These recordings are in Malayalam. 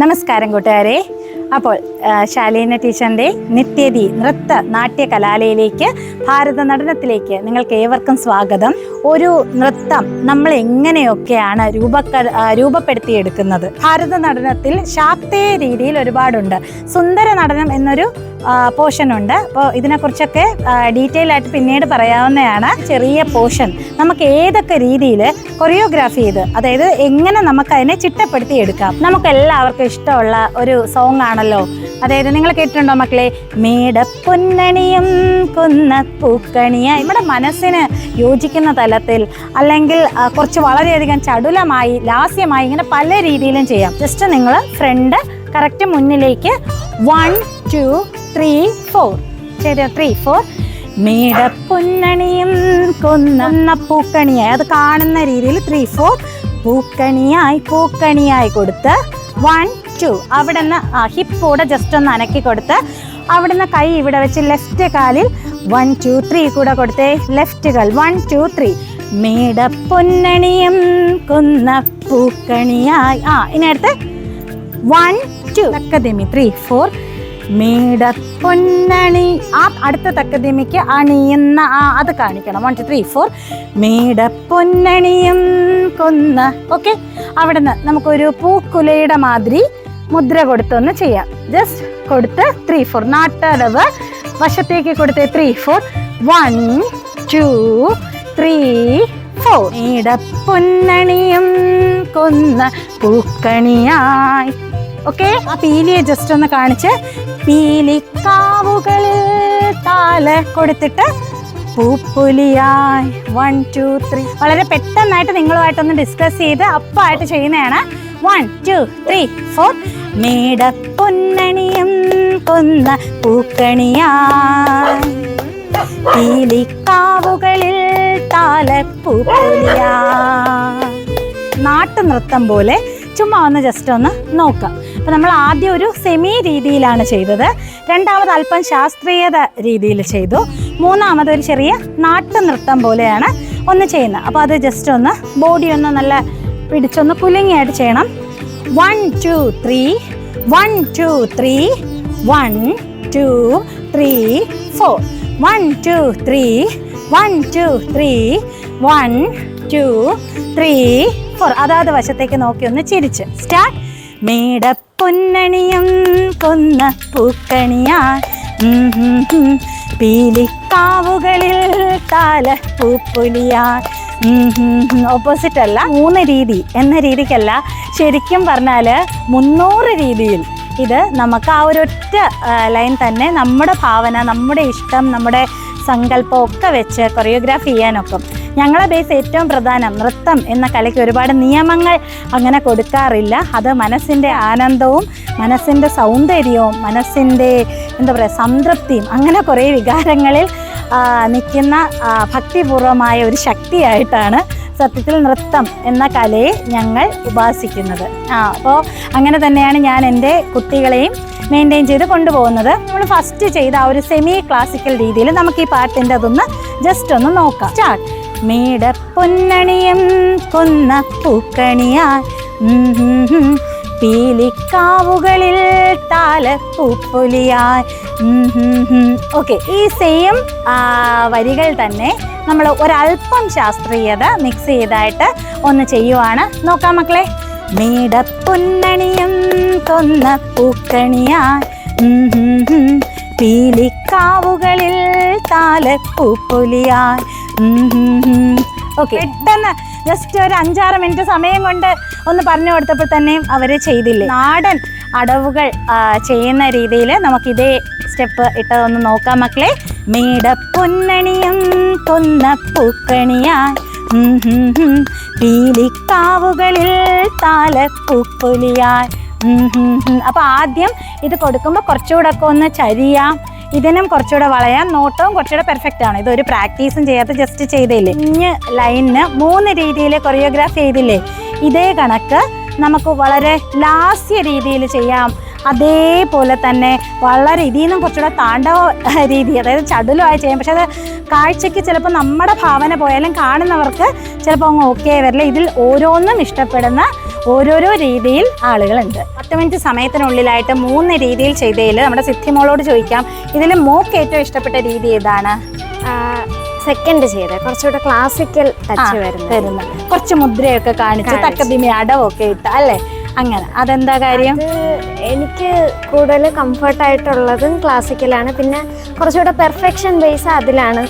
നമസ്കാരം കൂട്ടുകാരെ. അപ്പോൾ ശാലീന ടീച്ചറിന്റെ നിത്യതി നൃത്ത നാട്യ കലാലയിലേക്ക് ഭാരത നടനത്തിലേക്ക് നിങ്ങൾക്ക് ഏവർക്കും സ്വാഗതം. ഒരു നൃത്തം നമ്മൾ എങ്ങനെയൊക്കെയാണ് രൂപക്ക രൂപപ്പെടുത്തി രൂപപ്പെടുത്തിയെടുക്കുന്നത്? ഭാരത നടനത്തിൽ ശാക്തേയ രീതിയിൽ ഒരുപാടുണ്ട്. സുന്ദര നടനം എന്നൊരു പോർഷൻ ഉണ്ട് അപ്പോൾ ഇതിനെക്കുറിച്ചൊക്കെ ഡീറ്റെയിൽ ആയിട്ട് പിന്നീട് പറയാവുന്നതാണ് ചെറിയ പോർഷൻ നമുക്ക് ഏതൊക്കെ രീതിയിൽ കൊറിയോഗ്രാഫി ചെയ്ത് അതായത് എങ്ങനെ നമുക്ക് അതിനെ ചിട്ടപ്പെടുത്തി എടുക്കാം. നമുക്ക് എല്ലാവർക്കും ഇഷ്ടമുള്ള ഒരു സോങ് ആണല്ലോ. അതായത് നിങ്ങൾ കേട്ടിട്ടുണ്ടോ മക്കളെ? മേടപ്പൊന്നണിയും കുന്ന പൂക്കണിയ നമ്മുടെ മനസ്സിന് യോജിക്കുന്ന തലത്തിൽ അല്ലെങ്കിൽ കുറച്ച് വളരെയധികം ചടുലമായി ലാസ്യമായി ഇങ്ങനെ പല രീതിയിലും ചെയ്യാം. ജസ്റ്റ് നിങ്ങൾ ഫ്രണ്ട് കറക്റ്റ് മുന്നിലേക്ക് വൺ ടു ത്രീ ഫോർ ശരി ത്രീ ഫോർ മേടപ്പൊന്നണിയും കൊന്ന പൂക്കണിയായി. അത് കാണുന്ന രീതിയിൽ ത്രീ ഫോർ പൂക്കണിയായി പൂക്കണിയായി കൊടുത്ത് വൺ ടു അവിടെ നിന്ന് ഹിപ്പോടെ ജസ്റ്റ് ഒന്ന് അനക്കി കൊടുത്ത് അവിടുന്ന് കൈ ഇവിടെ വെച്ച് ലെഫ്റ്റ് കാലിൽ വൺ ടു ത്രീ കൂടെ കൊടുത്തേ. ലെഫ്റ്റ് കാൽ വൺ ടു ത്രീ മേടപ്പൊന്നണിയും കൊന്ന പൂക്കണിയായി. ആ ഇനി അടുത്ത് വൺ ടു അക്കദമി ത്രീ ഫോർ മേടപ്പൊന്നണി ആ അടുത്ത തക്കതിമിക്ക് അണിയുന്ന ആ അത് കാണിക്കണം. വൺ ടു ത്രീ ഫോർ മേടപ്പൊന്നണിയും കൊന്ന. ഓക്കെ അവിടുന്ന് നമുക്കൊരു പൂക്കുലയുടെ മാതിരി മുദ്ര കൊടുത്തൊന്ന് ചെയ്യാം. ജസ്റ്റ് കൊടുത്ത് ത്രീ ഫോർ നാട്ടടവ് വശത്തേക്ക് കൊടുത്ത് three four one two three four മേടപ്പൊന്നണിയും കൊന്ന പൂക്കണിയായി. ഓക്കെ? ആ പീലിയെ ജസ്റ്റ് ഒന്ന് കാണിച്ച്. പീലിക്കാവുകളിൽ താല കൊടുത്തിട്ട് പൂപ്പുലിയായി. വൺ ടു ത്രീ വളരെ പെട്ടെന്നായിട്ട് നിങ്ങളുമായിട്ടൊന്ന് ഡിസ്കസ് ചെയ്ത് അപ്പായിട്ട് ചെയ്യുന്നതാണ്. വൺ ടു ത്രീ ഫോർ മേടപ്പൊന്നണിയും കൊന്ന പൂക്കണിയായി. പീലിക്കാവുകളിൽ താലപ്പൂപ്പുലിയാ നാട്ടുനൃത്തം പോലെ ചുമ്മാ ഒന്ന് ജസ്റ്റ് ഒന്ന് നോക്കാം. അപ്പം നമ്മൾ ആദ്യം ഒരു സെമി രീതിയിലാണ് ചെയ്തത്. രണ്ടാമത് അല്പം ശാസ്ത്രീയത രീതിയിൽ ചെയ്തു. മൂന്നാമത് ഒരു ചെറിയ നാട്ടുനൃത്തം പോലെയാണ് ഒന്ന് ചെയ്യുന്നത്. അപ്പോൾ അത് ജസ്റ്റ് ഒന്ന് ബോഡി ഒന്ന് നല്ല പിടിച്ചൊന്ന് കുലുങ്ങിയായിട്ട് ചെയ്യണം. One two three one two three one two three four one two three one two three one two three four അതാത് വശത്തേക്ക് നോക്കി ഒന്ന് ചിരിച്ച്. സ്റ്റാർട്ട് മേടപ്പൊന്നണിയും കൊന്ന പൂക്കണിയാ. പീലിക്കാവുകളിൽ താല പൂപ്പുലിയാ ഓപ്പോസിറ്റ് അല്ല മൂന്ന് രീതി എന്ന രീതിക്കല്ല. ശരിക്കും പറഞ്ഞാൽ മുന്നൂറ് രീതിയിൽ ഇത് നമുക്ക് ആ ഒരൊറ്റ ലൈൻ തന്നെ നമ്മുടെ ഭാവന നമ്മുടെ ഇഷ്ടം നമ്മുടെ സങ്കല്പം ഒക്കെ വെച്ച് കൊറിയോഗ്രാഫി ചെയ്യാനൊക്കെ. ഞങ്ങളെ ബേസ് ഏറ്റവും പ്രധാനം നൃത്തം എന്ന കലയ്ക്ക് ഒരുപാട് നിയമങ്ങൾ അങ്ങനെ കൊടുക്കാറില്ല. അത് മനസ്സിന്റെ ആനന്ദവും മനസ്സിന്റെ സൗന്ദര്യവും മനസ്സിന്റെ എന്താ പറയുക സംതൃപ്തിയും അങ്ങനെ കുറേ വികാരങ്ങളിൽ നിൽക്കുന്ന ഭക്തിപൂർവമായ ഒരു ശക്തിയായിട്ടാണ് സത്യത്തിൽ നൃത്തം എന്ന കലയെ ഞങ്ങൾ ഉപാസിക്കുന്നത്. ആ അപ്പോൾ അങ്ങനെ തന്നെയാണ് ഞാൻ എന്റെ കുട്ടികളെയും മെയിന്റെയിൻ ചെയ്ത് കൊണ്ടുപോകുന്നത്. നമ്മൾ ഫസ്റ്റ് ചെയ്ത ആ ഒരു സെമി ക്ലാസിക്കൽ രീതിയിൽ നമുക്ക് ഈ പാട്ടിന്റെ അതൊന്ന് ജസ്റ്റ് ഒന്ന് നോക്കാം. സ്റ്റാർട്ട് മേടപ്പൊന്നണിയും കൊന്ന പൂക്കണിയാൽ പീലിക്കാവുകളിൽ താലപ്പൂപ്പൊലിയായി ഓക്കെ ഈ സെയിം വരികൾ തന്നെ നമ്മൾ ഒരല്പം ശാസ്ത്രീയത മിക്സ് ചെയ്തായിട്ട് ഒന്ന് ചെയ്യുവാണ്. നോക്കാം മക്കളെ. മേടപ്പൊന്നണിയും കൊന്ന പൂക്കണിയാ. പീലിക്കാവുകളിൽ താലപ്പൂപ്പൊലിയായി ഓക്കെ പെട്ടെന്ന് ജസ്റ്റ് ഒരു അഞ്ചാറ് മിനിറ്റ് സമയം കൊണ്ട് ഒന്ന് പറഞ്ഞു കൊടുത്തപ്പോൾ തന്നെ അവർ ചെയ്തില്ലേ? നാടൻ അടവുകൾ ചെയ്യുന്ന രീതിയിൽ നമുക്ക് ഇതേ സ്റ്റെപ്പ് ഇട്ടതൊന്ന് നോക്കാം മക്കളെ. മേടപ്പൊന്നണിയും കൊന്ന പൂക്കണിയായി ഉം ഹും ഹും. പീലിക്കാവുകളിൽ താലപ്പൂപ്പൊലിയായി ഉം ഹും ഹും. അപ്പൊ ആദ്യം ഇത് കൊടുക്കുമ്പോൾ കുറച്ചുകൂടെ ഒക്കെ ഒന്ന് ചരിയാം. ഇതിനും കുറച്ചുകൂടെ വളയാം. നോട്ടവും കുറച്ചുകൂടെ പെർഫെക്റ്റ് ആണ്. ഇതൊരു പ്രാക്ടീസും ചെയ്യാത്ത ജസ്റ്റ് ചെയ്തില്ലേ ഇഞ്ഞ് ലൈനിന് മൂന്ന് രീതിയിൽ കൊറിയോഗ്രാഫ് ചെയ്തില്ലേ? ഇതേ കണക്ക് നമുക്ക് വളരെ ലാസ്യ രീതിയിൽ ചെയ്യാം. അതേപോലെ തന്നെ വളരെ ഇതിൽ നിന്നും കുറച്ചുകൂടെ താണ്ഡവ രീതി അതായത് ചടുലമായി ചെയ്യാം. പക്ഷെ അത് കാഴ്ചയ്ക്ക് ചിലപ്പോൾ നമ്മുടെ ഭാവന പോയാലും കാണുന്നവർക്ക് ചിലപ്പോൾ അങ്ങ് ഓക്കെ വരില്ല. ഇതിൽ ഓരോന്നും ഇഷ്ടപ്പെടുന്ന ഓരോരോ രീതിയിൽ ആളുകളുണ്ട്. പത്ത് മിനിറ്റ് സമയത്തിനുള്ളിലായിട്ട് മൂന്ന് രീതിയിൽ ചെയ്തതിൽ നമ്മുടെ സിദ്ധിമോളോട് ചോദിക്കാം. ഇതിൽ മോക്ക് ഏറ്റവും ഇഷ്ടപ്പെട്ട രീതി ഏതാണ്? സെക്കൻഡ് ചെയ്ത്. കുറച്ചുകൂടെ ക്ലാസിക്കൽ ടച്ച് വരുന്ന കുറച്ച് മുദ്രയൊക്കെ കാണിച്ച്. തക്കതിമി അടവൊക്കെ ഇട്ട് അല്ലേ? അങ്ങനെ. അതെന്താ കാര്യം? എനിക്ക് കൂടുതൽ കംഫർട്ട് ആയിട്ടുള്ളതും ക്ലാസിക്കലാണ് പിന്നെ കുറച്ചുകൂടെ പെർഫെക്ഷൻ ബേസ് അതിലാണ്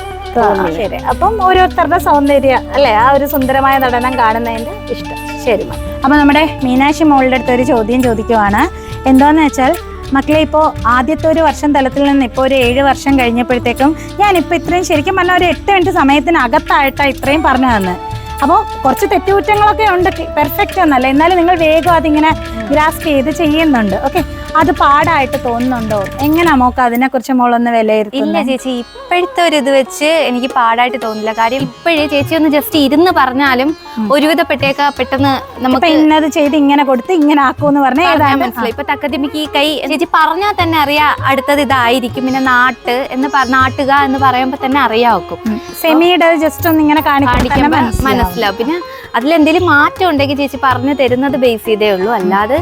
ശരി. അപ്പം ഓരോരുത്തരുടെ സൗന്ദര്യ അല്ലെ? ആ ഒരു സുന്ദരമായ നടനം കാണുന്നതിന്റെ ഇഷ്ടം. ശരി അപ്പം അപ്പൊ നമ്മുടെ മീനാക്ഷി മോളുടെ അടുത്ത് ഒരു ചോദ്യം ചോദിക്കുവാണ്. എന്താന്ന് വെച്ചാൽ മക്കളെ ഇപ്പോൾ ആദ്യത്തെ ഒരു വർഷം തലത്തിൽ നിന്ന് ഇപ്പോൾ ഒരു ഏഴ് വർഷം കഴിഞ്ഞപ്പോഴത്തേക്കും ഞാനിപ്പോൾ ഇത്രയും ശരിക്കും പറഞ്ഞാൽ ഒരു എട്ട് മിനിറ്റ് സമയത്തിനകത്തായിട്ടാണ് ഇത്രയും പറഞ്ഞു തന്നെ അപ്പോൾ കുറച്ച് തെറ്റുകുറ്റങ്ങളൊക്കെ ഉണ്ട്. പെർഫെക്റ്റ് ഒന്നല്ല എന്നാലും നിങ്ങൾ വേഗം അതിങ്ങനെ ഗ്രാസ്പ് ചെയ്ത് ചെയ്യുന്നുണ്ട്. ഓക്കെ അത് പാടായിട്ട് തോന്നുന്നുണ്ടോ? എങ്ങനെയാ മോക്ക് അതിനെക്കുറിച്ച് മോളൊന്ന് ഇല്ല ചേച്ചി ഇപ്പോഴത്തെ ഒരു ഇത് വെച്ച് എനിക്ക് പാടായിട്ട് തോന്നില്ല കാര്യം ഇപ്പോഴേ ചേച്ചി ഒന്ന് ജസ്റ്റ് ഇരുന്ന് പറഞ്ഞാലും ഒരുവിധപ്പെട്ടേക്ക പെട്ടെന്ന് നമുക്ക് ഇന്നത് ചെയ്ത് ഇങ്ങനെ കൊടുത്ത് ഇങ്ങനെ ആക്കൂന്ന് പറഞ്ഞാൽ ഏതാണ് മനസ്സിലായി. ഇപ്പൊ തക്കതിമിക്ക് ഈ കൈ ചേച്ചി പറഞ്ഞാൽ തന്നെ അറിയാ അടുത്തത് ഇതായിരിക്കും. പിന്നെ നാട്ട് എന്ന് നാട്ടുക എന്ന് പറയുമ്പോ തന്നെ അറിയാവും സെമിയുടെ ജസ്റ്റ് ഒന്ന് ഇങ്ങനെ കാണിക്കാൻ. മനസ്സിലാവും. പിന്നെ അതിലെന്തെങ്കിലും മാറ്റം ഉണ്ടെങ്കിൽ ചേച്ചി പറഞ്ഞു തരുന്നത് ബേസ് ചെയ്തേ ഉള്ളൂ. അല്ലാതെ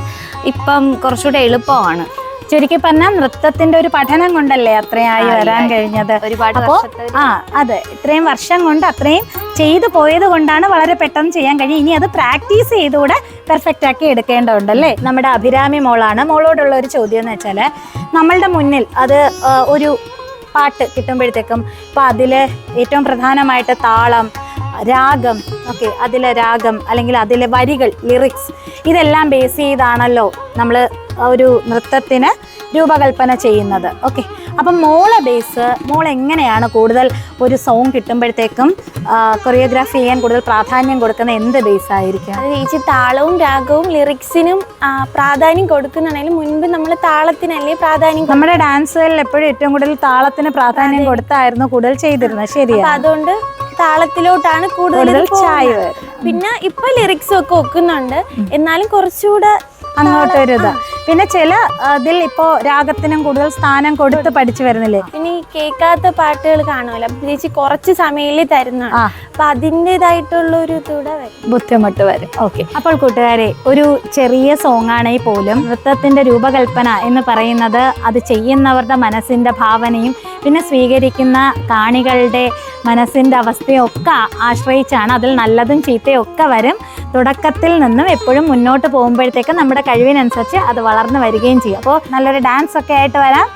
ഇപ്പം കുറച്ചുകൂടെ എളുപ്പമാണ്. ചുരുക്കി പറഞ്ഞാൽ നൃത്തത്തിന്റെ ഒരു പഠനം കൊണ്ടല്ലേ അത്രയായി വരാൻ കഴിഞ്ഞത്? ഒരുപാട് അപ്പോ ആ അതെ. ഇത്രയും വർഷം കൊണ്ട് അത്രയും ചെയ്തു പോയത് കൊണ്ടാണ് വളരെ പെട്ടെന്ന് ചെയ്യാൻ കഴിയും ഇനി അത് പ്രാക്ടീസ് ചെയ്തുകൂടെ പെർഫെക്റ്റ് ആക്കി എടുക്കേണ്ടതുണ്ടല്ലേ നമ്മുടെ അഭിരാമി മോളാണ്. മോളോടുള്ള ഒരു ചോദ്യം എന്ന് വെച്ചാൽ നമ്മളുടെ മുന്നിൽ അത് ഒരു പാട്ട് കിട്ടുമ്പോഴത്തേക്കും ഇപ്പം അതിൽ ഏറ്റവും പ്രധാനമായിട്ട് താളം രാഗം ഓക്കെ അതിലെ രാഗം അല്ലെങ്കിൽ അതിലെ വരികൾ ലിറിക്സ് ഇതെല്ലാം ബേസ് ചെയ്താണല്ലോ നമ്മൾ ഒരു നൃത്തത്തിന് രൂപകൽപ്പന ചെയ്യുന്നത് ഓക്കെ അപ്പം മോളെ ബേസ് മോൾ എങ്ങനെയാണ് കൂടുതൽ ഒരു സോങ് കിട്ടുമ്പോഴത്തേക്കും കൊറിയോഗ്രാഫി ചെയ്യാൻ കൂടുതൽ പ്രാധാന്യം കൊടുക്കുന്ന എന്ത് ബേസ് ആയിരിക്കും? അത് ചേച്ചി താളവും രാഗവും ലിറിക്സിനും പ്രാധാന്യം കൊടുക്കുന്നുണ്ടെങ്കിൽ മുൻപ് നമ്മൾ താളത്തിനല്ലേ പ്രാധാന്യം നമ്മുടെ ഡാൻസുകളിൽ എപ്പോഴും ഏറ്റവും കൂടുതൽ താളത്തിന് പ്രാധാന്യം കൊടുത്തായിരുന്നു കൂടുതൽ ചെയ്തിരുന്നത് ശരിയാണ്. അതുകൊണ്ട് താളത്തിലോട്ടാണ് കൂടുതൽ ചായ പിന്നെ ഇപ്പൊ ലിറിക്സും ഒക്കെ ഒക്കുന്നുണ്ട്. എന്നാലും കുറച്ചുകൂടെ അങ്ങോട്ടൊരു ഇത്. പിന്നെ ചില ഇതിൽ ഇപ്പോ രാഗത്തിനും കൂടുതൽ സ്ഥാനം കൊടുത്ത് പഠിച്ചു വരുന്നില്ലേ? ഇനി ഈ കേൾക്കാത്ത പാട്ടുകൾ കാണുമല്ലോ. ചേച്ചി കുറച്ച് സമയത്തിൽ തരുന്ന. അപ്പൊ അതിന്റെതായിട്ടുള്ള ഒരു ഇതൂടെ ബുദ്ധിമുട്ട് വരും. ഓക്കെ. അപ്പോൾ കൂട്ടുകാരെ ഒരു ചെറിയ സോങ് ആണെങ്കിൽ പോലും നൃത്തത്തിന്റെ രൂപകൽപ്പന എന്ന് പറയുന്നത് അത് ചെയ്യുന്നവരുടെ മനസ്സിന്റെ ഭാവനയും പിന്നെ സ്വീകരിക്കുന്ന കാണികളുടെ മനസ്സിന്റെ അവസ്ഥയും ഒക്കെ ആശ്രയിച്ചാണ് അതിൽ നല്ലതും ചീത്തയും ഒക്കെ വരും. തുടക്കത്തിൽ നിന്നും എപ്പോഴും മുന്നോട്ട് പോകുമ്പോഴത്തേക്കും നമ്മുടെ കഴിവിനനുസരിച്ച് അത് വളർന്നു വരികയും ചെയ്യും. അപ്പോൾ നല്ലൊരു ഡാൻസ് ഒക്കെ ആയിട്ട് വരാം.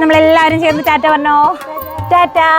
നമ്മളെല്ലാവരും ചേർന്ന് ടാറ്റ പറഞ്ഞോ? ടാറ്റാ.